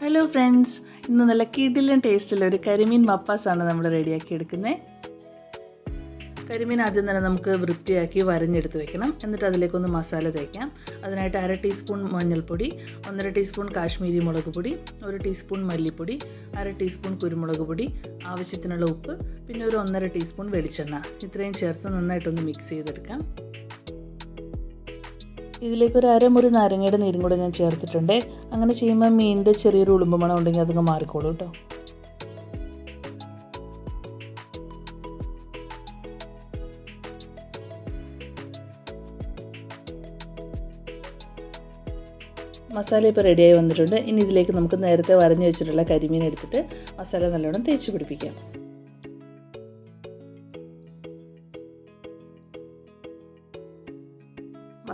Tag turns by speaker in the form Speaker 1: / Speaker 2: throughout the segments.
Speaker 1: Hello friends ഇന്ന് നല്ല കിടിലൻ ടേസ്റ്റുള്ള ഒരു കരിമീൻ മപ്പാസാണ് നമ്മൾ റെഡിയാക്കി എടുക്കുന്നത് കരിമീൻ ആദ്യം തന്നെ നമുക്ക് വൃത്തിയാക്കി വരഞ്ഞെടുത്ത് വെക്കണം. എന്നിട്ട് അതിലേക്കൊന്ന് മസാല തേക്കാം. അതിനായിട്ട് അര ടീസ്പൂൺ മഞ്ഞൾപ്പൊടി ഒന്നര ടീസ്പൂൺ കാശ്മീരി മുളക് പൊടി ഒരു ടീസ്പൂൺ മല്ലിപ്പൊടി അര ടീസ്പൂൺ കുരുമുളക് പൊടി ആവശ്യത്തിനുള്ള ഉപ്പ് പിന്നെ ഒരു ഒന്നര ടീസ്പൂൺ വെളിച്ചെണ്ണ. ഇത്രയും ചേർത്ത് നന്നായിട്ടൊന്ന് മിക്സ് ചെയ്തെടുക്കാം. ഇതിലേക്ക് ഒരു അരമുറി നാരങ്ങയുടെ നീരും കൂടെ ഞാൻ ചേർത്തിട്ടുണ്ട്. അങ്ങനെ ചെയ്യുമ്പോൾ മീനിന്റെ ചെറിയൊരു ഉളുമ്പ് മണം ഉണ്ടെങ്കിൽ അതങ്ങ് മാറിക്കോളൂ കേട്ടോ. മസാല ഇപ്പോൾ റെഡിയായി വന്നിട്ടുണ്ട്. ഇനി ഇതിലേക്ക് നമുക്ക് നേരത്തെ വരഞ്ഞു വെച്ചിട്ടുള്ള കരിമീൻ എടുത്തിട്ട് മസാല നല്ലോണം തേച്ച് പിടിപ്പിക്കാം.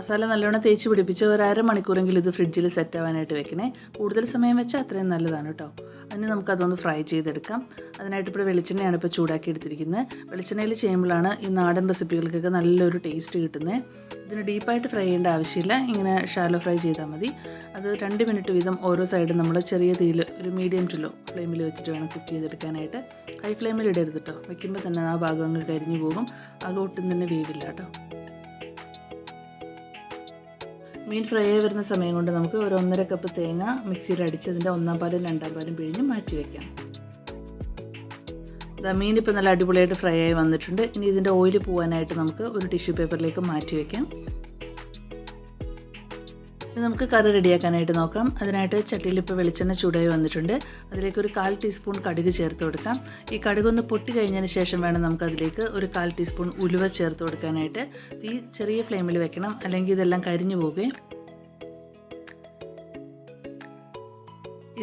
Speaker 1: മസാല നല്ലോണം തേച്ച് പിടിപ്പിച്ച് ഒരു അരമണിക്കൂറെങ്കിലും ഇത് ഫ്രിഡ്ജിൽ സെറ്റ് ആവാനായിട്ട് വെക്കണേ. കൂടുതൽ സമയം വെച്ചാൽ അത്രയും നല്ലതാണ് കേട്ടോ അതിന് നമുക്കതൊന്ന് ഫ്രൈ ചെയ്തെടുക്കാം. അതിനായിട്ട് ഇപ്പോൾ വെളിച്ചെണ്ണയാണ് ഇപ്പോൾ ചൂടാക്കി എടുത്തിരിക്കുന്നത് വെളിച്ചെണ്ണയിൽ ചെയ്യുമ്പോഴാണ് ഈ നാടൻ റെസിപ്പികൾക്കൊക്കെ നല്ലൊരു ടേസ്റ്റ് കിട്ടുന്നത് ഇതിന് ഡീപ്പായിട്ട് ഫ്രൈ ചെയ്യേണ്ട ആവശ്യമില്ല. ഇങ്ങനെ ഷാലോ ഫ്രൈ ചെയ്താൽ മതി. അത് രണ്ട് മിനിറ്റ് വീതം ഓരോ സൈഡും നമ്മൾ ചെറിയ തീയിൽ ഒരു മീഡിയം ടു ലോ ഫ്ലെയിമിൽ വെച്ചിട്ട് വേണം കുക്ക് ചെയ്തെടുക്കാനായിട്ട്. ഹൈ ഫ്ലെയിമിൽ ഇടരുത് കേട്ടോ വെക്കുമ്പോൾ തന്നെ ആ ഭാഗം അങ്ങ് കരിഞ്ഞു പോകും. ആകെ ഒട്ടും തന്നെ വേവില്ല കേട്ടോ മീൻ ഫ്രൈ ആയി വരുന്ന സമയം കൊണ്ട് നമുക്ക് ഒരു ഒന്നര കപ്പ് തേങ്ങ മിക്സിയിൽ അടിച്ച് അതിന്റെ ഒന്നാം പാലും രണ്ടാം പാലും പിഴിഞ്ഞ് മാറ്റി വയ്ക്കാം മീൻ ഇപ്പോൾ നല്ല അടിപൊളിയായിട്ട് ഫ്രൈ ആയി വന്നിട്ടുണ്ട്. ഇനി ഇതിന്റെ ഓയിൽ പോകാനായിട്ട് നമുക്ക് ഒരു ടിഷ്യൂ പേപ്പറിലേക്ക് മാറ്റി വയ്ക്കാം ഇനി നമുക്ക് കറി റെഡിയാക്കാനായിട്ട് നോക്കാം. അതിനായിട്ട് ചട്ടിയിൽ ഇപ്പോൾ വെളിച്ചെണ്ണ ചൂടായി വന്നിട്ടുണ്ട്. അതിലേക്ക് ഒരു കാൽ ടീസ്പൂൺ കടുക് ചേർത്ത് കൊടുക്കാം. ഈ കടുക് ഒന്ന് പൊട്ടി കഴിഞ്ഞതിന് ശേഷം വേണം നമുക്ക് അതിലേക്ക് ഒരു കാൽ ടീസ്പൂൺ ഉലുവ ചേർത്ത് കൊടുക്കാനായിട്ട്. തീ ചെറിയ ഫ്ലെയിമിൽ വെക്കണം. അല്ലെങ്കിൽ ഇതെല്ലാം കരിഞ്ഞു പോവുകയും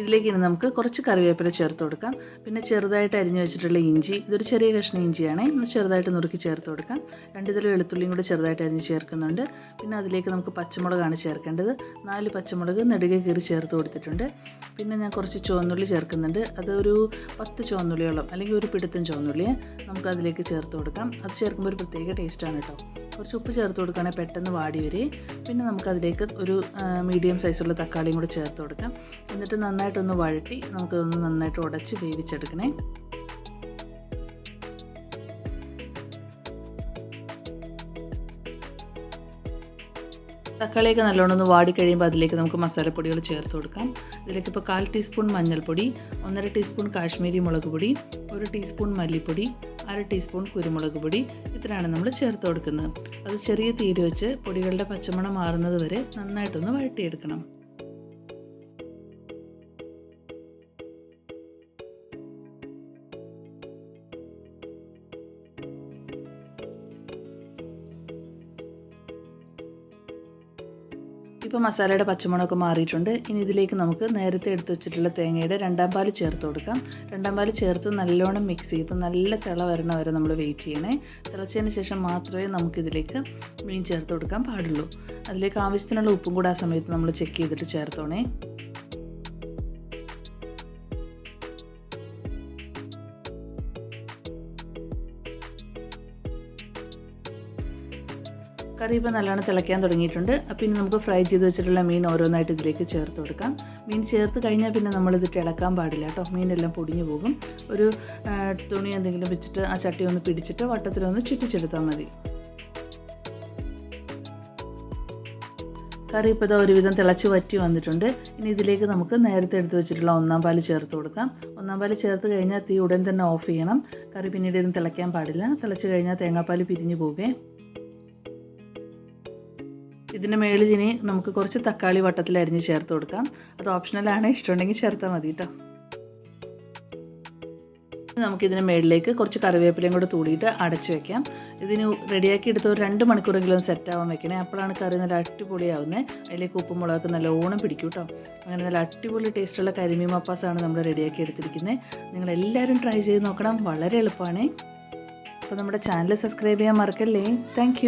Speaker 1: ഇതിലേക്ക് ഇനി നമുക്ക് കുറച്ച് കറിവേപ്പില ചേർത്ത് കൊടുക്കാം. പിന്നെ ചെറുതായിട്ട് അരിഞ്ഞു വെച്ചിട്ടുള്ള ഇഞ്ചി ഇതൊരു ചെറിയ കഷ്ണം ഇഞ്ചിയാണ് ഒന്ന് ചെറുതായിട്ട് നുറുക്കി ചേർത്ത് കൊടുക്കാം. രണ്ട് തരം വെളുത്തുള്ളിയും കൂടി ചെറുതായിട്ട് അരിഞ്ഞ് ചേർക്കുന്നുണ്ട്. പിന്നെ അതിലേക്ക് നമുക്ക് പച്ചമുളകാണ് ചേർക്കേണ്ടത്. നാല് പച്ചമുളക് നെടുകെ കീറി ചേർത്ത് കൊടുത്തിട്ടുണ്ട്. പിന്നെ ഞാൻ കുറച്ച് ചുവന്നുള്ളി ചേർക്കുന്നുണ്ട്. അതൊരു പത്ത് ചുവന്നുള്ളിയോളം അല്ലെങ്കിൽ ഒരു പിടുത്തം ചുവന്നുള്ളി നമുക്ക് അതിലേക്ക് ചേർത്ത് കൊടുക്കാം. അത് ചേർക്കുമ്പോൾ ഒരു പ്രത്യേക ടേസ്റ്റാണ് കേട്ടോ കുറച്ച് ഉപ്പ് ചേർത്ത് കൊടുക്കുകയാണെങ്കിൽ പെട്ടെന്ന് വാടി വരെ പിന്നെ നമുക്കതിലേക്ക് ഒരു മീഡിയം സൈസുള്ള തക്കാളിയും കൂടി ചേർത്ത് കൊടുക്കാം. എന്നിട്ട് നന്നായിട്ടൊന്ന് വഴറ്റി നമുക്കതൊന്ന് നന്നായിട്ട് ഉടച്ച് വേവിച്ചെടുക്കണേ. തക്കാളിയൊക്കെ നല്ലോണം ഒന്ന് വാടി കഴിയുമ്പോൾ അതിലേക്ക് നമുക്ക് മസാലപ്പൊടികൾ ചേർത്ത് കൊടുക്കാം. ഇതിലേക്ക് ഇപ്പോൾ കാൽ ടീസ്പൂൺ മഞ്ഞൾപ്പൊടി ഒന്നര ടീസ്പൂൺ കാശ്മീരി മുളക് പൊടി ഒരു ടീസ്പൂൺ മല്ലിപ്പൊടി അര ടീസ്പൂൺ കുരുമുളക് പൊടി ഇത്രയാണ് നമ്മൾ ചേർത്ത് കൊടുക്കുന്നത്. അത് ചെറിയ തീര് വെച്ച് പൊടികളുടെ പച്ചമണം മാറുന്നത് വരെ നന്നായിട്ടൊന്ന് വഴട്ടിയെടുക്കണം ഇപ്പോൾ മസാലയുടെ പച്ചമുളകൊക്കെ മാറിയിട്ടുണ്ട്. ഇനി ഇതിലേക്ക് നമുക്ക് നേരത്തെ എടുത്ത് വെച്ചിട്ടുള്ള തേങ്ങയുടെ രണ്ടാം പാൽ ചേർത്ത് കൊടുക്കാം. രണ്ടാം പാൽ ചേർത്ത് നല്ലോണം മിക്സ് ചെയ്ത് നല്ല തിള വരണ വരെ നമ്മൾ വെയിറ്റ് ചെയ്യണേ. തിളച്ചതിന് ശേഷം മാത്രമേ നമുക്കിതിലേക്ക് മീൻ ചേർത്ത് കൊടുക്കാൻ പാടുള്ളൂ. അതിലേക്ക് ആവശ്യത്തിനുള്ള ഉപ്പും കൂടെ ആ സമയത്ത് നമ്മൾ ചെക്ക് ചെയ്തിട്ട് ചേർത്തോണേ. കറി ഇപ്പോൾ നല്ലോണം തിളയ്ക്കാൻ തുടങ്ങിയിട്ടുണ്ട്. അപ്പോൾ ഇനി നമുക്ക് ഫ്രൈ ചെയ്ത് വെച്ചിട്ടുള്ള മീൻ ഓരോന്നായിട്ട് ഇതിലേക്ക് ചേർത്ത് കൊടുക്കാം. മീൻ ചേർത്ത് കഴിഞ്ഞാൽ പിന്നെ നമ്മളിതിട്ട് ഇളക്കാൻ പാടില്ല കേട്ടോ. മീനെല്ലാം പൊടിഞ്ഞു പോകും. ഒരു തുണി എന്തെങ്കിലും വെച്ചിട്ട് ആ ചട്ടി ഒന്ന് പിടിച്ചിട്ട് വട്ടത്തിലൊന്ന് ചുറ്റിച്ചെടുത്താൽ മതി. കറി ഇപ്പോൾ ഇതാ ഒരുവിധം തിളച്ച് വറ്റി വന്നിട്ടുണ്ട്. ഇനി ഇതിലേക്ക് നമുക്ക് നേരത്തെ എടുത്ത് വെച്ചിട്ടുള്ള ഒന്നാം പാൽ ചേർത്ത് കൊടുക്കാം. ഒന്നാം പാൽ ചേർത്ത് കഴിഞ്ഞാൽ തീ ഉടൻ തന്നെ ഓഫ് ചെയ്യണം. കറി പിന്നീട് ഇരുന്ന് തിളയ്ക്കാൻ പാടില്ല. തിളച്ച് കഴിഞ്ഞാൽ തേങ്ങാപ്പാൽ പിരിഞ്ഞു പോകുകയും ഇതിന്റെ മേളിൽ ഇനി നമുക്ക് കുറച്ച് തക്കാളി വട്ടത്തിൽ അരിഞ്ഞ് ചേർത്ത് കൊടുക്കാം. അത് ഓപ്ഷണലാണ് ഇഷ്ടമുണ്ടെങ്കിൽ ചേർത്താൽ മതി കേട്ടോ നമുക്കിതിന് മേളിലേക്ക് കുറച്ച് കറിവേപ്പിലയും കൂടെ തൂടിയിട്ട് അടച്ച് വെക്കാം. ഇതിന് റെഡിയാക്കി എടുത്ത് ഒരു രണ്ട് മണിക്കൂറെങ്കിലും സെറ്റ് ആവാൻ വെക്കണേ. അപ്പോഴാണ് കറി നല്ല അടിപൊളിയാവുന്നത് അതിലേക്ക് ഉപ്പും മുളകൊക്കെ നല്ലോണം പിടിക്കും കേട്ടോ അങ്ങനെ നല്ല അടിപൊളി ടേസ്റ്റുള്ള കരിമീൻ മപ്പാസാണ് നമ്മൾ റെഡിയാക്കി എടുത്തിരിക്കുന്നത് നിങ്ങൾ എല്ലാവരും ട്രൈ ചെയ്ത് നോക്കണം. വളരെ എളുപ്പമാണ് അപ്പോൾ നമ്മുടെ ചാനൽ സബ്സ്ക്രൈബ് ചെയ്യാൻ മറക്കല്ലേ? താങ്ക്